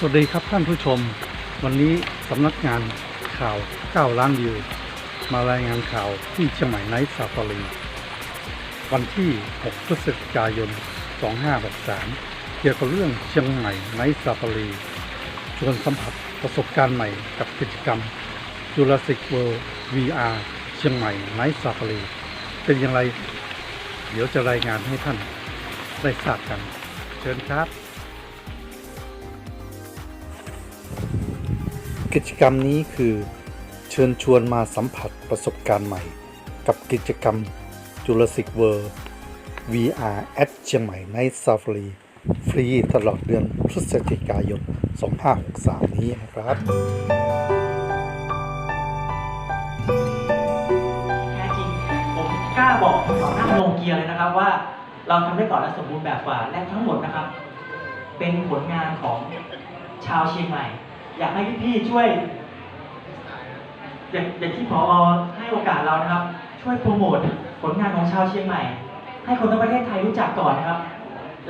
สวัสดีครับท่านผู้ชม วันนี้สำนักงานข่าว 9 ล้านวิว มารายงานข่าวที่เชียงใหม่ไนท์ซาฟารีวันที่ 6 พฤศจิกายน 2563 เกี่ยวกับเรื่องเชียงใหม่ไนท์ซาฟารีชวนสัมผัสประสบการณ์ใหม่กับกิจกรรม Jurassic World VR เชียงใหม่ไนท์ซาฟารีเป็นอย่างไร เดี๋ยวจะรายงานให้ท่านได้ทราบกัน เชิญครับ กิจกรรมนี้คือเชิญชวนมาสัมผัสประสบการณ์ใหม่ กับกิจกรรม Jurassic World VR at เชียงใหม่ Night Safari ฟรีตลอดเดือนพฤศจิกายน 2563 นี้นะครับ แท้จริงผมกล้าบอกต่อหน้าโรงเกียร์เลยนะครับว่า เราทำได้ก่อนและสมบูรณ์แบบกว่าและทั้งหมดนะครับ เป็นผลงานของชาวเชียงใหม่ อยากให้พี่ๆช่วย อย่างอย่างที่พอให้โอกาสเรานะครับ ช่วยโปรโมทผลงานของชาวเชียงใหม่ ให้คนทั้งประเทศไทยรู้จักก่อนนะครับ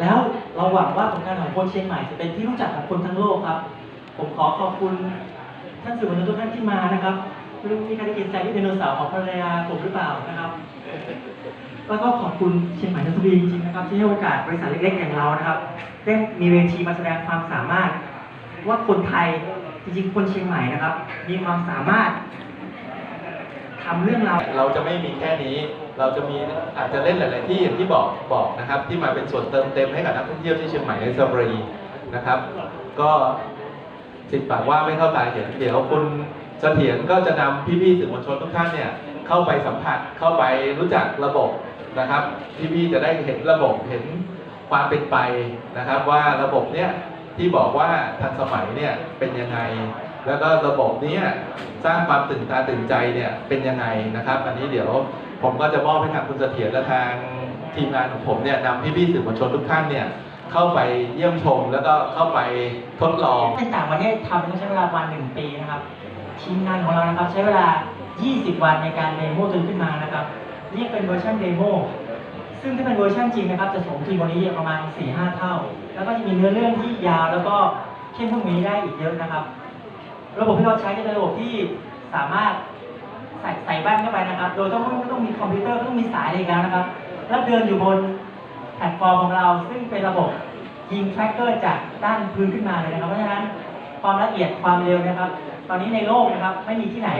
แล้วเราหวังว่าผลงานของคนเชียงใหม่จะเป็นที่รู้จักของคนทั้งโลกครับ ผมขอขอบคุณท่านสื่อมวลชนทุกท่านที่มานะครับไม่รู้มีใครได้กินแซนด์วิชไดโนเสาร์ของภรรยาผมหรือเปล่านะครับแล้วก็ขอบคุณเชียงใหม่นนทบุรีจริงๆนะครับ ที่ให้โอกาสบริษัทเล็กๆอย่างเรานะครับได้มีเวทีมาแสดงความสามารถ ว่าคนไทยจริงๆคนเชียงใหม่นะครับ มีความสามารถทำเรื่องราวเราจะไม่มีแค่นี้ เราจะมีอาจจะเล่นหลาย ๆ ที่อย่างที่บอกบอกนะครับ ที่มาเป็นส่วนเติมเต็มให้กับนักท่องเที่ยวที่เชียงใหม่ในซาฟารีนะครับ ก็สิบปากว่าไม่เข้าตาเห็นเดี๋ยวคุณเสถียรก็จะนำพี่ ๆ สื่อมวลชนทุกท่านเนี่ยเข้าไปสัมผัสเข้าไปรู้จักระบบนะครับ พี่ ๆ จะได้เห็นระบบเห็นความเป็นไปนะครับ ว่าระบบเนี่ย ที่บอกว่าทันสมัยเนี่ยเป็นยังไง แล้วก็ระบบนี้สร้างความตื่นตาตื่นใจเนี่ยเป็นยังไงนะครับอันนี้เดี๋ยวผมก็จะมอบให้ทางคุณเสถียรและทางทีมงานของผมเนี่ยนำพี่ๆสื่อมวลชนทุกท่านเนี่ยเข้าไปเยี่ยมชมแล้วก็เข้าไปทดลองในต่างประเทศทำต้องใช้เวลาประมาณหนึ่งปีนะครับทีมงานของเรานะครับใช้เวลา 20 วันในการเดโมจนขึ้นมานะครับเรียกเป็นเวอร์ชันเดโม ซึ่งถ้าเป็นเวอร์ชันจริงนะครับจะสมจริงกว่านี้ประมาณ 4-5 เท่า แล้วก็จะมีเนื้อเรื่องที่ยาวแล้วก็เข้มข้นกนี้ได้อีกเยอะนะครับ ระบบที่เราใช้จะเป็นระบบที่สามารถใส่ใส่แว่นเข้าไปนะครับ โดยต้องไม่ต้องมีคอมพิวเตอร์ต้องมีสายอะไรกแล้วนะครับ แล้วเดินอยู่บนแพลตฟอร์มของเรา ซึ่งเป็นระบบยิงแทร็กเกอร์จากด้านพื้นขึ้นมาเลยนะครับ เพราะฉะนั้นความละเอียดความเร็วนะครับ ตอนนี้ในโลกนะครับไม่มีที่ไหน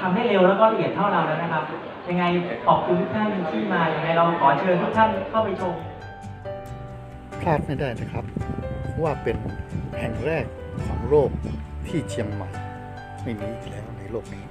ทำให้เร็วแล้วก็ละเอียดเท่าเราแล้วนะครับ ยังไงขอบคุณทุกท่านที่มายังไงเราขอเชิญทุกท่านเข้าไปชมพลาดไม่ได้นะครับ ว่าเป็นแห่งแรกของโลกที่เชียงใหม่ ไม่มีอีกแล้วในโลกนี้